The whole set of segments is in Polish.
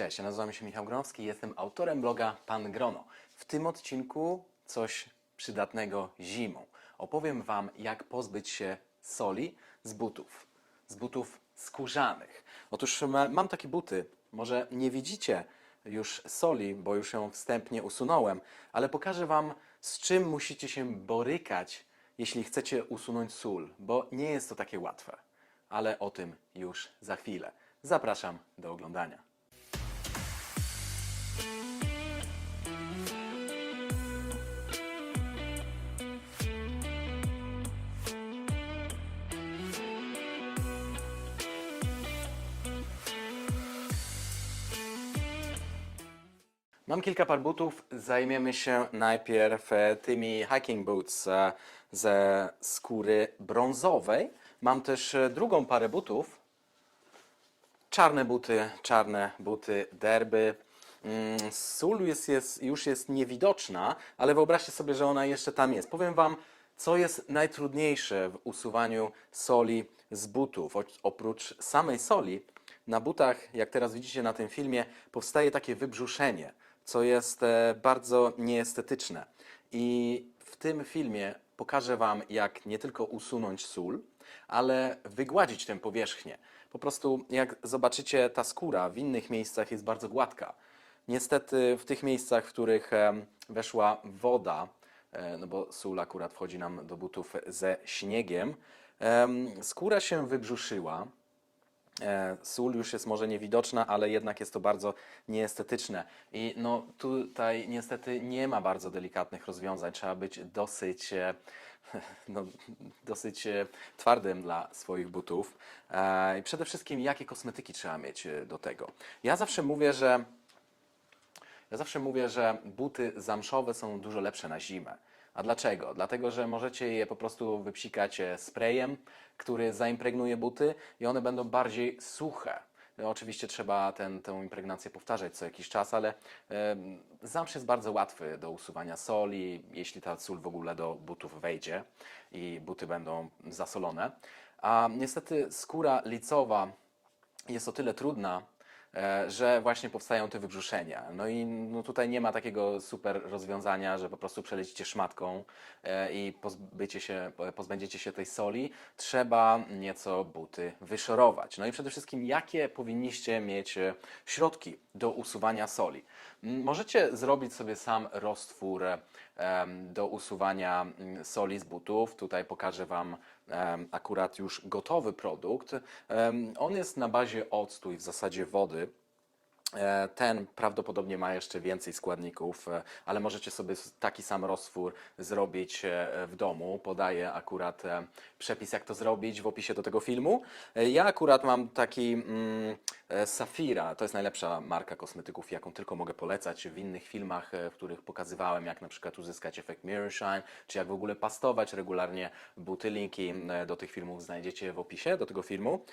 Cześć, ja nazywam się Michał Gronowski jestem autorem bloga Pan Grono. W tym odcinku coś przydatnego zimą. Opowiem Wam, jak pozbyć się soli z butów. Z butów skórzanych. Otóż ma, mam takie buty. Może nie widzicie już soli, bo już ją wstępnie usunąłem, ale pokażę Wam, z czym musicie się borykać, jeśli chcecie usunąć sól, bo nie jest to takie łatwe. Ale o tym już za chwilę. Zapraszam do oglądania. Mam kilka par butów. Zajmiemy się najpierw e, tymi hiking boots e, ze skóry brązowej. Mam też e, drugą parę butów. Czarne buty, czarne buty derby. Mm, Sól jest, jest, już jest niewidoczna, ale wyobraźcie sobie, że ona jeszcze tam jest. Powiem Wam, co jest najtrudniejsze w usuwaniu soli z butów. Oprócz samej soli, na butach, jak teraz widzicie na tym filmie, powstaje takie wybrzuszenie, co jest e, bardzo nieestetyczne. I w tym filmie pokażę Wam, jak nie tylko usunąć sól, ale wygładzić tę powierzchnię. Po prostu, jak zobaczycie, ta skóra w innych miejscach jest bardzo gładka. Niestety, w tych miejscach, w których weszła woda, e, no bo sól akurat wchodzi nam do butów ze śniegiem, em, skóra się wybrzuszyła. E, Sól już jest może niewidoczna, ale jednak jest to bardzo nieestetyczne. I no tutaj niestety nie ma bardzo delikatnych rozwiązań. Trzeba być dosyć, e, no, dosyć twardym dla swoich butów. I przede wszystkim, jakie kosmetyki trzeba mieć do tego. Ja zawsze mówię, że ja zawsze mówię, że buty zamszowe są dużo lepsze na zimę. A dlaczego? Dlatego, że możecie je po prostu wypsikać e, sprayem, który zaimpregnuje buty i one będą bardziej suche. No, Oczywiście trzeba ten, tę impregnację powtarzać co jakiś czas, ale em, zamsz jest bardzo łatwy do usuwania soli, jeśli ta sól w ogóle do butów wejdzie i buty będą zasolone. A niestety skóra licowa jest o tyle trudna, e, że właśnie powstają te wybrzuszenia. No i no tutaj nie ma takiego super rozwiązania, że po prostu przelecicie szmatką e, i pozbycie się, pozbędziecie się tej soli. Trzeba nieco buty wyszorować. No i przede wszystkim, jakie powinniście mieć e, środki do usuwania soli. Możecie zrobić sobie sam roztwór e, do usuwania soli z butów. Tutaj pokażę Wam akurat już gotowy produkt. On jest na bazie octu i w zasadzie wody. E, Ten prawdopodobnie ma jeszcze więcej składników, e, ale możecie sobie taki sam roztwór zrobić e, w domu. Podaję akurat przepis, jak to zrobić w opisie do tego filmu. Ja akurat mam taki mm, Safira, to jest najlepsza marka kosmetyków, jaką tylko mogę polecać. W innych filmach, w których pokazywałem, jak na przykład uzyskać efekt Mirror Shine, czy jak w ogóle pastować regularnie buty. Linki do tych filmów znajdziecie w opisie do tego filmu.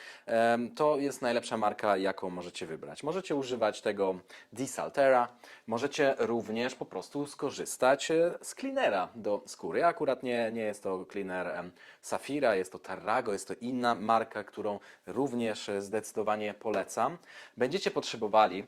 To jest najlepsza marka, jaką możecie wybrać. Możecie używać tego Desaltera, możecie również po prostu skorzystać e, z cleanera do skóry. Akurat nie, nie jest to cleaner Safira, jest to Tarrago, jest to inna marka, którą również e, zdecydowanie polecam. Będziecie potrzebowali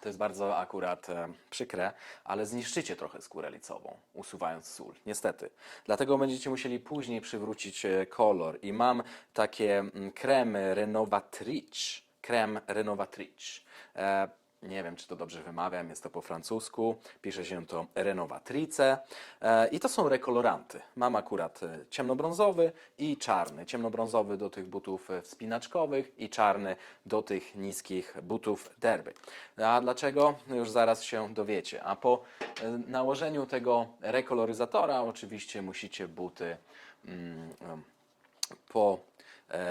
to jest bardzo akurat przykre, ale zniszczycie trochę skórę licową, usuwając sól, niestety. Dlatego będziecie musieli później przywrócić e, kolor. I mam takie mm, kremy Renovatrice. Krem Renovatrice. E, nie wiem, czy to dobrze wymawiam, jest to po francusku. Pisze się to Renovatrice. E, I to są rekoloranty. Mam akurat e, ciemnobrązowy i czarny. Ciemnobrązowy do tych butów wspinaczkowych i czarny do tych niskich butów derby. A dlaczego? Już zaraz się dowiecie. A po nałożeniu tego rekoloryzatora oczywiście musicie buty mm, po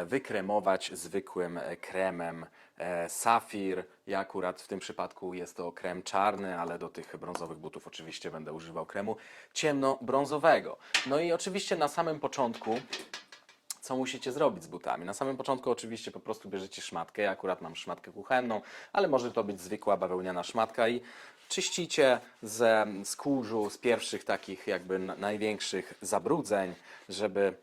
wykremować zwykłym e, kremem e, Safir. Ja akurat w tym przypadku jest to krem czarny, ale do tych brązowych butów oczywiście będę używał kremu ciemnobrązowego. No i oczywiście na samym początku co musicie zrobić z butami. Na samym początku oczywiście po prostu bierzecie szmatkę, ja akurat mam szmatkę kuchenną, ale może to być zwykła bawełniana szmatka i czyścicie ze skórzu, z pierwszych takich jakby na- największych zabrudzeń, żeby e,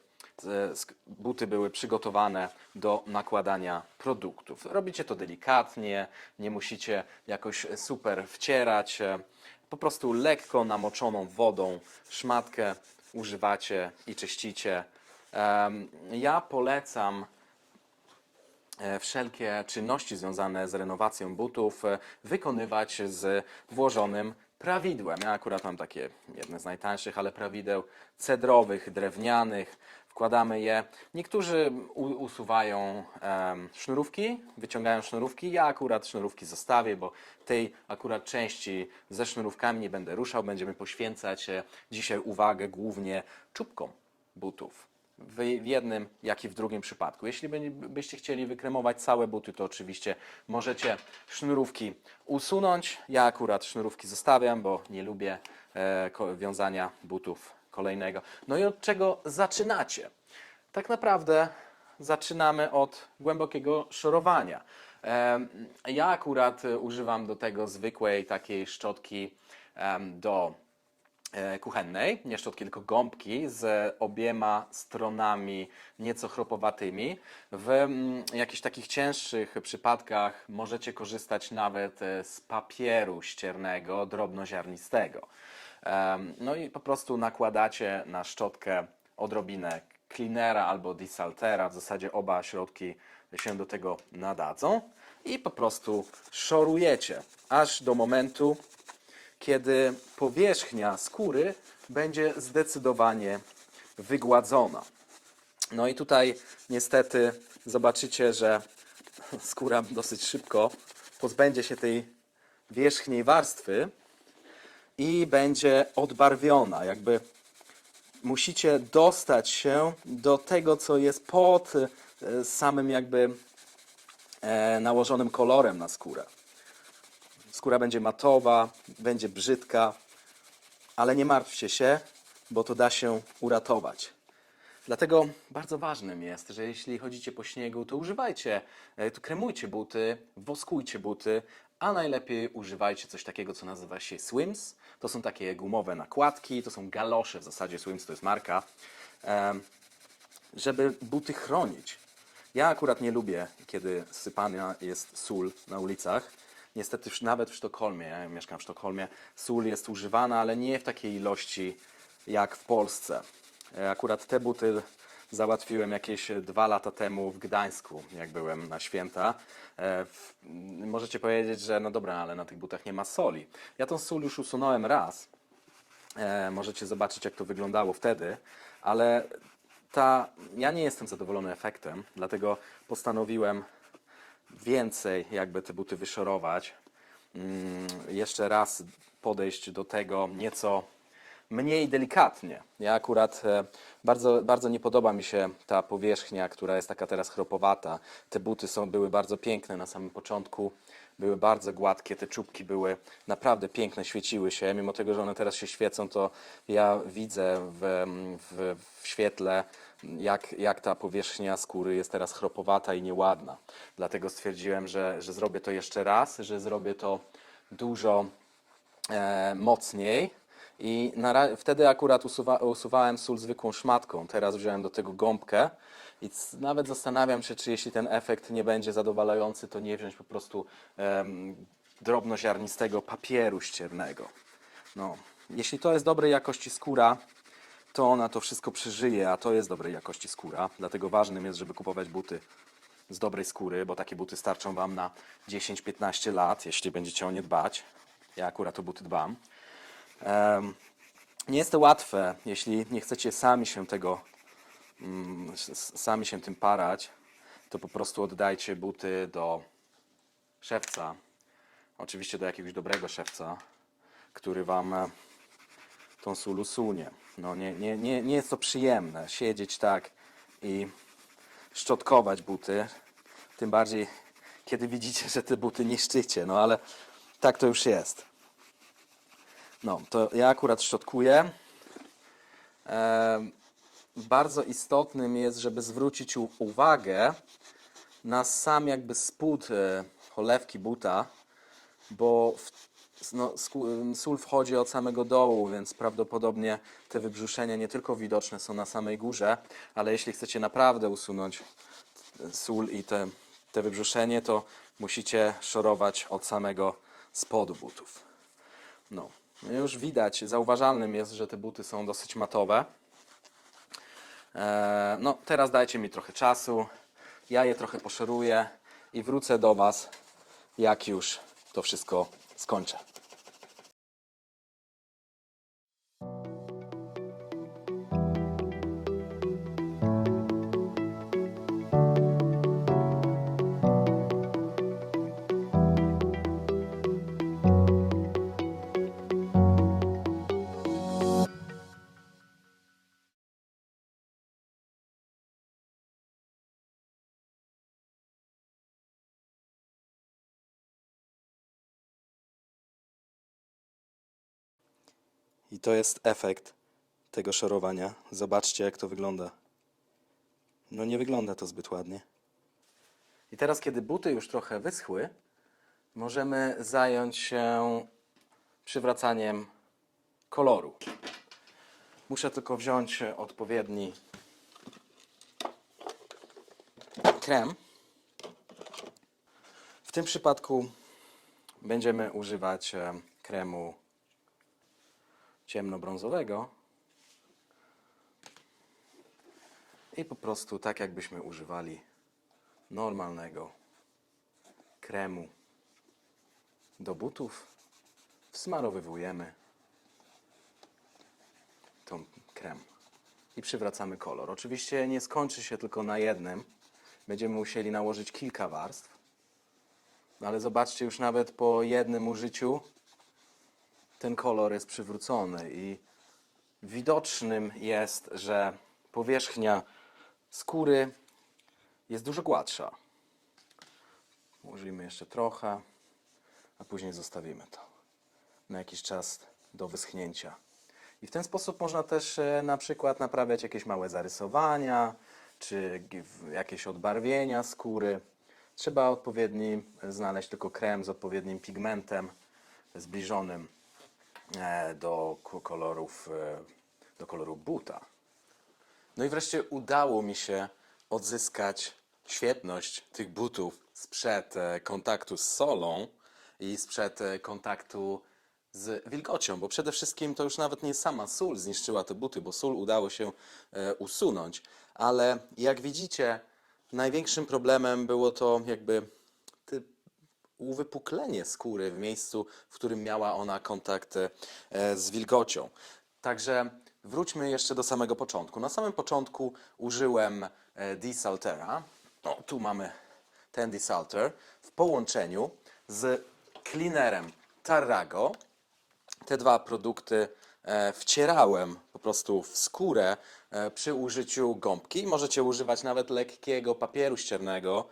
buty były przygotowane do nakładania produktów. Robicie to delikatnie, nie musicie jakoś super wcierać. e, Po prostu lekko namoczoną wodą szmatkę używacie i czyścicie. Ja polecam e, wszelkie czynności związane z renowacją butów e, wykonywać z włożonym prawidłem. Ja akurat mam takie jedne z najtańszych, ale prawideł cedrowych, drewnianych. Wkładamy je. Niektórzy usuwają em, sznurówki, wyciągają sznurówki. Ja akurat sznurówki zostawię, bo tej akurat części ze sznurówkami nie będę ruszał. Będziemy poświęcać e, dzisiaj uwagę głównie czubkom butów w jednym, jak i w drugim przypadku. Jeśli by- byście chcieli wykremować całe buty, to oczywiście możecie sznurówki usunąć. Ja akurat sznurówki zostawiam, bo nie lubię e, wiązania butów kolejnego. No i od czego zaczynacie? Tak naprawdę zaczynamy od głębokiego szorowania. Ja akurat e, używam do tego zwykłej takiej szczotki do e, kuchennej, nie szczotki, tylko gąbki z obiema stronami nieco chropowatymi. W mm, jakichś takich cięższych przypadkach możecie korzystać nawet e, z papieru ściernego, drobnoziarnistego. No i po prostu nakładacie na szczotkę odrobinę cleanera albo desaltera, w zasadzie oba środki się do tego nadadzą i po prostu szorujecie aż do momentu, kiedy powierzchnia skóry będzie zdecydowanie wygładzona. No i tutaj niestety zobaczycie, że skóra dosyć szybko pozbędzie się tej wierzchniej warstwy i będzie odbarwiona. Jakby musicie dostać się do tego, co jest pod e, samym jakby e, nałożonym kolorem na skórę. Skóra będzie matowa, będzie brzydka, ale nie martwcie się, bo to da się uratować. Dlatego bardzo ważnym jest, że jeśli chodzicie po śniegu, to używajcie, e, to kremujcie buty, woskujcie buty, a najlepiej używajcie coś takiego, co nazywa się swims. To są takie gumowe nakładki, to są galosze, w zasadzie swims to jest marka, żeby buty chronić. Ja akurat nie lubię, kiedy sypana jest sól na ulicach. Niestety nawet w Sztokholmie, ja mieszkam w Sztokholmie, sól jest używana, ale nie w takiej ilości jak w Polsce. E, Akurat te buty załatwiłem jakieś dwa lata temu w Gdańsku, jak byłem na święta. E, Możecie powiedzieć, że no dobra, ale na tych butach nie ma soli. Ja tą sól już usunąłem raz, E, możecie zobaczyć, jak to wyglądało wtedy, ale ta, ja nie jestem zadowolony efektem, dlatego postanowiłem więcej jakby te buty wyszorować. Mm, jeszcze raz podejść do tego nieco mniej delikatnie. Ja akurat e, bardzo, bardzo nie podoba mi się ta powierzchnia, która jest taka teraz chropowata. Te buty są, były bardzo piękne na samym początku, były bardzo gładkie, te czubki były naprawdę piękne, świeciły się. Mimo tego, że one teraz się świecą, to ja widzę w, w, w świetle, jak, jak ta powierzchnia skóry jest teraz chropowata i nieładna. Dlatego stwierdziłem, że, że zrobię to jeszcze raz, że zrobię to dużo e, mocniej. I na, wtedy akurat usuwa, usuwałem sól zwykłą szmatką. Teraz wziąłem do tego gąbkę i nawet zastanawiam się, czy jeśli ten efekt nie będzie zadowalający, to nie wziąć po prostu em, drobnoziarnistego papieru ściernego. No. Jeśli to jest dobrej jakości skóra, to ona to wszystko przeżyje, a to jest dobrej jakości skóra. Dlatego ważnym jest, żeby kupować buty z dobrej skóry, bo takie buty starczą Wam na 10-15 lat, jeśli będziecie o nie dbać. Ja akurat o buty dbam. Nie jest to łatwe, jeśli nie chcecie sami się tego, mm, sami się tym parać, to po prostu oddajcie buty do szewca. Oczywiście do jakiegoś dobrego szewca, który Wam e, tą sól usunie. No nie, nie, nie, nie jest to przyjemne siedzieć tak i szczotkować buty. Tym bardziej, kiedy widzicie, że te buty niszczycie. No ale tak to już jest. No, to ja akurat szczotkuję. Bardzo istotnym jest, żeby zwrócić uwagę na sam jakby spód e, cholewki buta, bo w, no, sól wchodzi od samego dołu, więc prawdopodobnie te wybrzuszenia nie tylko widoczne są na samej górze, ale jeśli chcecie naprawdę usunąć sól i te, te wybrzuszenie, to musicie szorować od samego spodu butów. No już widać, zauważalnym jest, że te buty są dosyć matowe. Eee, no, teraz dajcie mi trochę czasu. Ja je trochę poszeruję i wrócę do Was, jak już to wszystko skończę. I to jest efekt tego szorowania. Zobaczcie, jak to wygląda. No nie wygląda to zbyt ładnie. I teraz, kiedy buty już trochę wyschły, możemy zająć się przywracaniem koloru. Muszę tylko wziąć odpowiedni krem. W tym przypadku będziemy używać e, kremu ciemnobrązowego i po prostu tak jakbyśmy używali normalnego kremu do butów wsmarowywujemy tą krem i przywracamy kolor. Oczywiście nie skończy się tylko na jednym. Będziemy musieli nałożyć kilka warstw. No ale zobaczcie, już nawet po jednym użyciu ten kolor jest przywrócony i widocznym jest, że powierzchnia skóry jest dużo gładsza. Użyjmy jeszcze trochę, a później zostawimy to na jakiś czas do wyschnięcia. I w ten sposób można też e, na przykład naprawiać jakieś małe zarysowania, czy jakieś odbarwienia skóry. Trzeba odpowiedni e, znaleźć tylko krem z odpowiednim pigmentem zbliżonym do k- kolorów, e, do koloru buta. No i wreszcie udało mi się odzyskać świetność tych butów sprzed e, kontaktu z solą i sprzed e, kontaktu z wilgocią, bo przede wszystkim to już nawet nie sama sól zniszczyła te buty, bo sól udało się e, usunąć, ale jak widzicie, największym problemem było to jakby uwypuklenie skóry w miejscu, w którym miała ona kontakt e, z wilgocią. Także wróćmy jeszcze do samego początku. Na samym początku użyłem e, desaltera. O, tu mamy ten desalter w połączeniu z cleanerem Tarrago. Te dwa produkty e, wcierałem po prostu w skórę przy użyciu gąbki. Możecie używać nawet lekkiego papieru ściernego,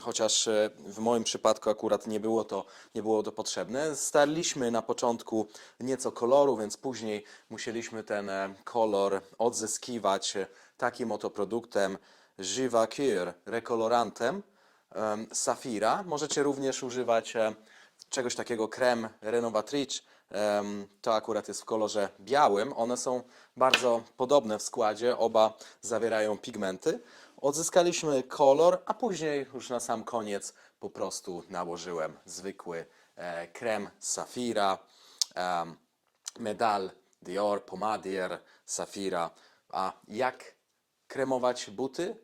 chociaż e, w moim przypadku akurat nie było to, nie było to potrzebne. Starliśmy na początku nieco koloru, więc później musieliśmy ten e, kolor odzyskiwać e, takim oto produktem Jivacure rekolorantem em, Safira. Możecie również używać czegoś takiego krem Renovatrice. To akurat jest w kolorze białym. One są bardzo podobne w składzie, oba zawierają pigmenty. Odzyskaliśmy kolor, a później już na sam koniec po prostu nałożyłem zwykły e, krem Safira, em, Medal Dior, Pomadier, Safira. A jak kremować buty?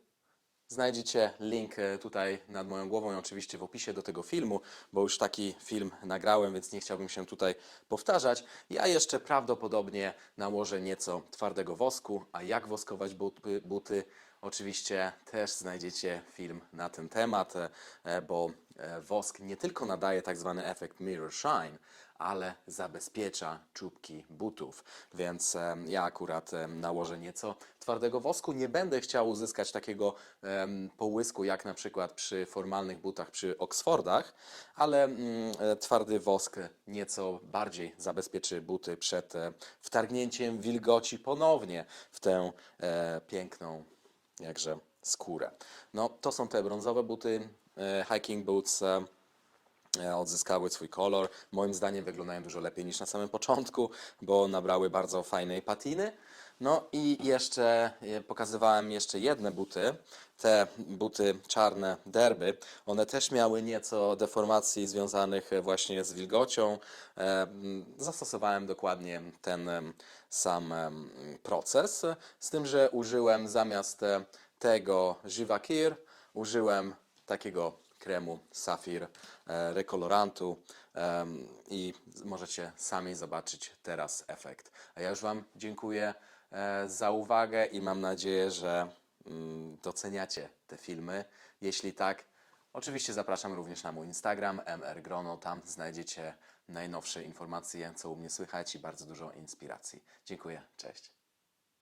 Znajdziecie link e, tutaj nad moją głową i oczywiście w opisie do tego filmu, bo już taki film nagrałem, więc nie chciałbym się tutaj powtarzać. Ja jeszcze prawdopodobnie nałożę nieco twardego wosku, a jak woskować buty, buty oczywiście też znajdziecie film na ten temat, e, bo e, wosk nie tylko nadaje tak zwany efekt mirror shine, ale zabezpiecza czubki butów. Więc em, ja akurat nałożę nieco twardego wosku. Nie będę chciał uzyskać takiego połysku jak na przykład przy formalnych butach przy Oxfordach, ale mm, e, twardy wosk nieco bardziej zabezpieczy buty przed e, wtargnięciem wilgoci ponownie w tę e, piękną jakże skórę. No to są te brązowe buty, e, hiking boots. E, e, odzyskały swój kolor. Moim zdaniem wyglądają dużo lepiej niż na samym początku, bo nabrały bardzo fajnej patiny. No i jeszcze pokazywałem jeszcze jedne buty. Te buty czarne derby, one też miały nieco deformacji związanych e, właśnie z wilgocią. E, Zastosowałem dokładnie ten sam proces, z tym, że użyłem zamiast e, tego Jivakir, użyłem takiego kremu Safir, rekolorantu i możecie sami zobaczyć teraz efekt. A ja już Wam dziękuję za uwagę i mam nadzieję, że doceniacie te filmy. Jeśli tak, oczywiście zapraszam również na mój Instagram mrgrono. Tam znajdziecie najnowsze informacje, co u mnie słychać i bardzo dużo inspiracji. Dziękuję, cześć.